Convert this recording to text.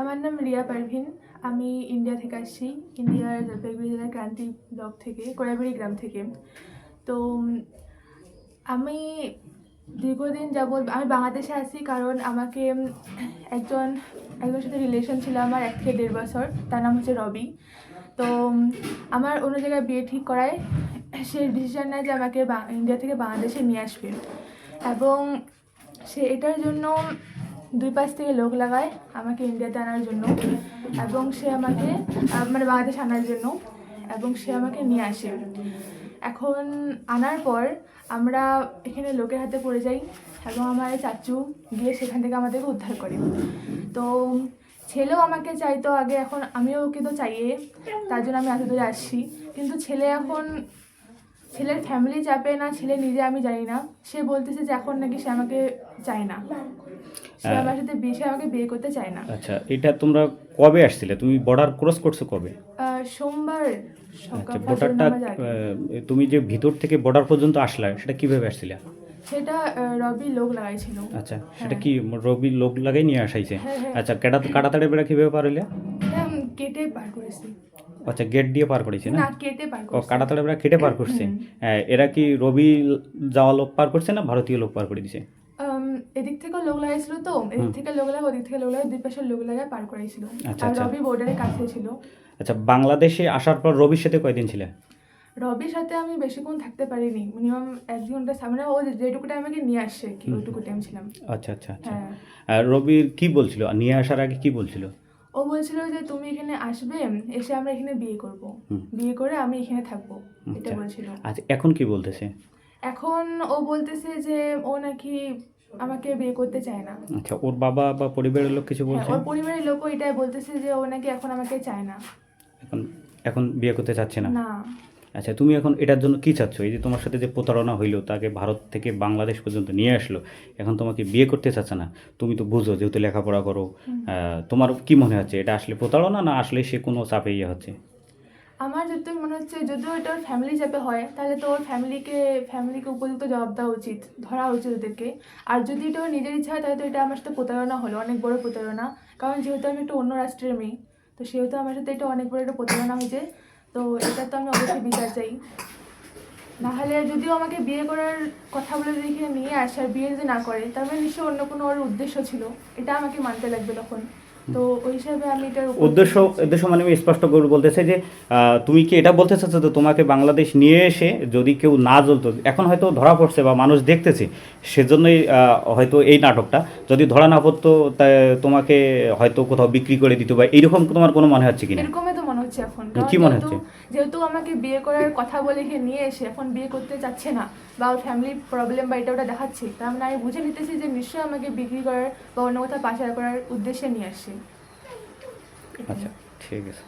আমার নাম রিয়া পারভিন। আমি ইন্ডিয়া থেকে আসছি। ইন্ডিয়ার জলপাইগুড়ি জেলার ক্রান্তি ব্লক থেকে কোড়াবাড়ি গ্রাম থেকে। তো আমি দীর্ঘদিন যাবৎ, আমি বাংলাদেশে আছি কারণ আমাকে একজন, একজনের সাথে রিলেশন ছিল আমার এক থেকে দেড় বছর। তার নাম হচ্ছে রবি। তো আমার অন্য জায়গায় বিয়ে ঠিক করায় সে ডিসিশন নেয় যে আমাকে ইন্ডিয়া থেকে বাংলাদেশে নিয়ে আসবে। এবং সে এটার জন্য দুই পাশ থেকে লোক লাগায় আমাকে ইন্ডিয়াতে আনার জন্য। এবং সে আমাকে মানে বাংলাদেশ আনার জন্য। এবং সে আমাকে নিয়ে আসে। এখন আনার পর আমরা এখানে লোকের হাতে পড়ে যাই এবং আমার চাচু গিয়ে সেখান থেকে আমাদেরকে উদ্ধার করে। তো ছেলেও আমাকে চাইতো আগে, এখন আমিও ওকে তো চাইয়ে, তার জন্য আমি এত দূরে আসছি। কিন্তু ছেলে এখন ছেলের ফ্যামিলি চাপে না ছেলে নিজে আমি জানি না। সে বলতেছে যে এখন নাকি সে আমাকে চায় না। সে হ্যাঁ। আমার সাথে বিয়ে সে আমাকে বিয়ে করতে চায় না। আচ্ছা এটা তোমরা কবে আসছিলে? তুমি বর্ডার ক্রস করছ কবে? আহ, সোমবার আচ্ছা বর্ডারটা। আহ, তুমি যে ভিতর থেকে বর্ডার পর্যন্ত আসলা সেটা কীভাবে আসছিলে? সেটা আহ, রবি লোক লাগাইছিল। আচ্ছা সেটা কি রবি লোক লাগাই নিয়ে আসাইছে? হ্যাঁ, হ্যাঁ। আচ্ছা কেটা কাটাতাড়ি বেড়া কীভাবে পারলে এটা কেটে পার করেছি। আচ্ছা গেট দিয়ে পার করেছে না? কেটে পার ও বেড়া কেটে পার করছে। এরা কি রবি যাওয়া লোক পার করছে না ভারতীয় লোক পার করে দিছে? এদিক থেকে লোক লাগাইছিল তো। এদিক থেকে লোক লাগা ওদিক থেকে লোক লাগা দুই লোক লাগায় পার করাইছিল আচ্ছা, আর আচ্ছা। রবি বর্ডারের কাছে ছিল। আচ্ছা বাংলাদেশে আসার পর রবির সাথে কয়দিন ছিলে? রবির সাথে আমি বেশিক্ষণ থাকতে পারিনি। মিনিমাম এক ঘণ্টা সামনে ও যেটুকু টাইম আমাকে নিয়ে আসছে কি ওইটুকু টাইম ছিলাম। আচ্ছা আচ্ছা আচ্ছা। হ্যাঁ। রবির কি বলছিল? নিয়ে আসার আগে কি বলছিল? ও বলছিল যে তুমি এখানে আসবে এসে আমরা এখানে বিয়ে করব। বিয়ে করে আমি এখানে থাকব এটা আচ্ছা। বলছিল। আচ্ছা এখন কি বলতেছে? এখন ও বলতেছে যে ও নাকি আমাকে বিয়ে করতে চায় না। আচ্ছা ওর বাবা বা পরিবারের লোক কিছু হ্যাঁ, বলছে? ওর পরিবারের লোকও এটাই বলতেছে যে ও নাকি এখন আমাকে চায় না। এখন এখন বিয়ে করতে চাচ্ছে না? না। আচ্ছা তুমি এখন এটার জন্য কি চাচ্ছ? এই যে তোমার সাথে যে প্রতারণা হইল তাকে ভারত থেকে বাংলাদেশ পর্যন্ত নিয়ে আসলো এখন তোমাকে বিয়ে করতে চাচ্ছে না। তুমি তো বুঝো যেহেতু লেখাপড়া করো। তোমার কি মনে হচ্ছে এটা আসলে প্রতারণা না আসলে সে কোনো চাপে ইয়ে হচ্ছে? আমার যতটুকু মনে হচ্ছে যদিও এটা ওর ফ্যামিলি চাপে হয় তাহলে তো ওর ফ্যামিলিকে ফ্যামিলিকে উপযুক্ত জবাব দেওয়া উচিত ধরা উচিত ওদেরকে। আর যদি এটা ওর নিজের ইচ্ছা হয় তাহলে তো এটা আমার সাথে প্রতারণা হলো অনেক বড় প্রতারণা। কারণ যেহেতু আমি একটু অন্য রাষ্ট্রের মেয়ে তো সেহেতু আমার সাথে এটা অনেক বড় একটা প্রতারণা হয়েছে। তো এটা তো আমি অবশ্যই বিচার চাই। নাহলে যদিও আমাকে বিয়ে করার কথা বলে এখানে নিয়ে আসে আর বিয়ে যদি না করে তাহলে নিশ্চয়ই অন্য কোনো ওর উদ্দেশ্য ছিল। এটা আমাকে মানতে লাগবে তখন। তো ওই হিসাবে আমি এটার উদ্দেশ্য উদ্দেশ্য মানে আমি স্পষ্ট করে বলতেছে যে তুমি কি এটা বলতে চাচ্ছ যে তোমাকে বাংলাদেশ নিয়ে এসে যদি কেউ না জ্বলতো এখন হয়তো ধরা পড়ছে বা মানুষ দেখতেছে সেজন্যই হয়তো এই নাটকটা। যদি ধরা না পড়তো তা তোমাকে হয়তো কোথাও বিক্রি করে দিত বা এইরকম তোমার কোনো মনে হচ্ছে কিনা? এরকমই তো হচ্ছে এখন। কি মনে যেহেতু- হচ্ছে? যেহেতু আমাকে বিয়ে করার কথা বলে এখানে নিয়ে এসে এখন বিয়ে করতে চাচ্ছে না বা ওর ফ্যামিলি প্রবলেম বা এটা ওটা দেখাচ্ছে তার মানে আমি বুঝে নিতেছি যে নিশ্চয়ই আমাকে বিক্রি করার বা অন্য কোথাও পাচার করার উদ্দেশ্যে নিয়ে আসছে আচ্ছা ঠিক আছে।